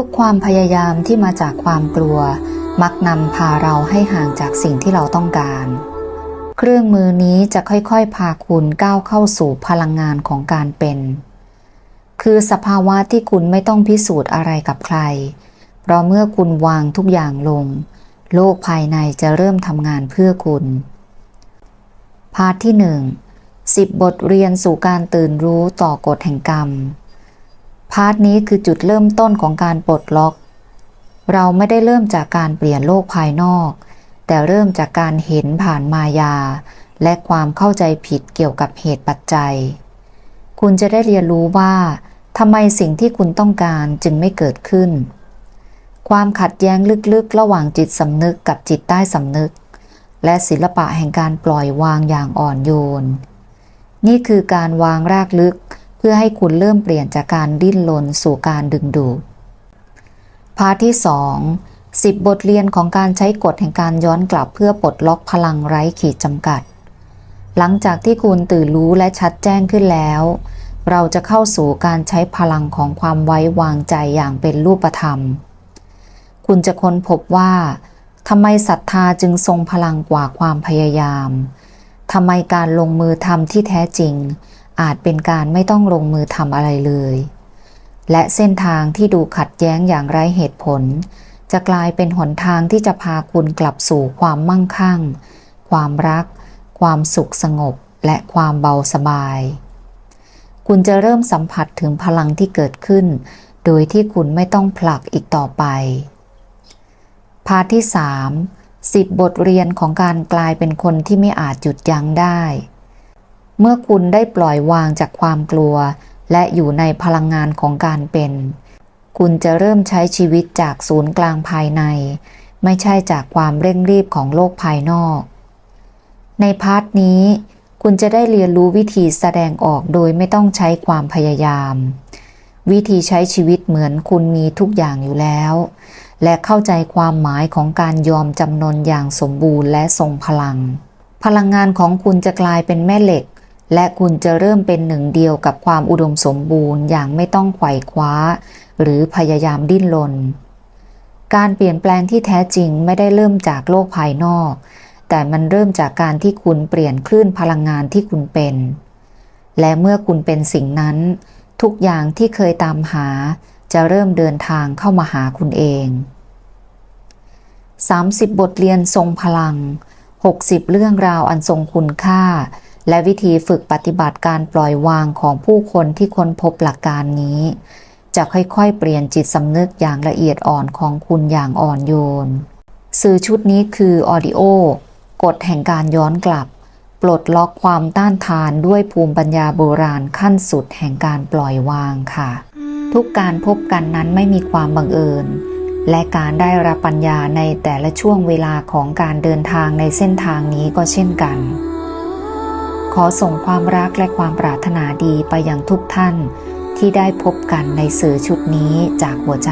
ทุกความพยายามที่มาจากความกลัว มักนำพาเราให้ห่างจากสิ่งที่เราต้องการ เครื่องมือนี้จะค่อยๆ พาคุณก้าวเข้าสู่พลังงานของการเป็น คือสภาวะที่คุณไม่ต้องพิสูจน์อะไรกับใคร เพราะเมื่อคุณวางทุกอย่างลง โลกภายในจะเริ่มทำงานเพื่อคุณ พาร์ทที่หนึ่งสิบบทเรียนสู่การตื่นรู้ต่อกฎแห่งกรรมาร์ทนี้คือจุดเริ่มต้นของการปลดล็อก เราไม่ได้เริ่มจากการเปลี่ยนโลกภายนอก แต่เริ่มจากการเห็นผ่านมายา และความเข้าใจผิดเกี่ยวกับเหตุปัจจัย คุณจะได้เรียนรู้ว่าทำไมสิ่งที่คุณต้องการจึงไม่เกิดขึ้น ความขัดแย้งลึกๆ ระหว่างจิตสำนึกกับจิตใต้สำนึก และศิลปะแห่งการปล่อยวางอย่างอ่อนโยน นี่คือการวางรากลึก พื่อให้คุณเริ่มเปลี่ยนจากการดิ้นรนสู่การดึงดูดพาร์ทที่ 2 10 บทเรียนของการใช้กฎแห่งการย้อนกลับเพื่อปลดล็อกพลังไร้ขีดจำกัด หลังจากที่คุณตื่นรู้และชัดแจ้งขึ้นแล้ว เราจะเข้าสู่การใช้พลังของความไว้วางใจอย่างเป็นรูปธรรม คุณจะค้นพบว่าทำไมศรัทธาจึงทรงพลังกว่าความพยายามทำไมการลงมือทำที่แท้จริง อาจเป็นการไม่ต้องลงมือทำอะไรเลย และเส้นทางที่ดูขัดแย้งอย่างไร้เหตุผล จะกลายเป็นหนทางที่จะพาคุณกลับสู่ความมั่งคั่ง ความรัก ความสุขสงบ และความเบาสบาย คุณจะเริ่มสัมผัสถึงพลังที่เกิดขึ้น โดยที่คุณไม่ต้องผลักอีกต่อไป พาร์ทที่3 10บทเรียนของการกลายเป็นคนที่ไม่อาจหยุดยั้งได้ เมื่อคุณได้ปล่อยวางจากความกลัว และอยู่ในพลังงานของการเป็น คุณจะเริ่มใช้ชีวิตจากศูนย์กลางภายใน ไม่ใช่จากความเร่งรีบของโลกภายนอก ในพาร์ทนี้ คุณจะได้เรียนรู้วิธีแสดงออกโดยไม่ต้องใช้ความพยายาม วิธีใช้ชีวิตเหมือนคุณมีทุกอย่างอยู่แล้ว และเข้าใจความหมายของการยอมจำนนอย่างสมบูรณ์และทรงพลัง พลังงานของคุณจะกลายเป็นแม่เหล็ก และคุณจะเริ่มเป็นหนึ่งเดียวกับความอุดมสมบูรณ์อย่างไม่ต้องไขว่คว้า หรือพยายามดิ้นรน การเปลี่ยนแปลงที่แท้จริงไม่ได้เริ่มจากโลกภายนอก แต่มันเริ่มจากการที่คุณเปลี่ยนคลื่นพลังงานที่คุณเป็น และเมื่อคุณเป็นสิ่งนั้น ทุกอย่างที่เคยตามหา จะเริ่มเดินทางเข้ามาหาคุณเอง 30 บทเรียนทรงพลัง 60 เรื่องราวอันทรงคุณค่า และวิธีฝึกปฏิบัติการปล่อยวางของผู้คนที่ค้นพบหลักการนี้ จะค่อยๆ เปลี่ยนจิตสำนึกอย่างละเอียดอ่อนของคุณอย่างอ่อนโยน สื่อชุดนี้คือออดิโอกฎแห่งการย้อนกลับ ปลดล็อกความต้านทานด้วยภูมิปัญญาโบราณขั้นสุดแห่งการปล่อยวางค่ะ ทุกการพบกันนั้นไม่มีความบังเอิญ และการได้รับปัญญาในแต่ละช่วงเวลาของการเดินทางในเส้นทางนี้ก็เช่นกัน อส่งความรักและความปรารถนาดีไปยังทุกท่านที่ได้พบกันในสื่อชุดนี้จากหัวใจ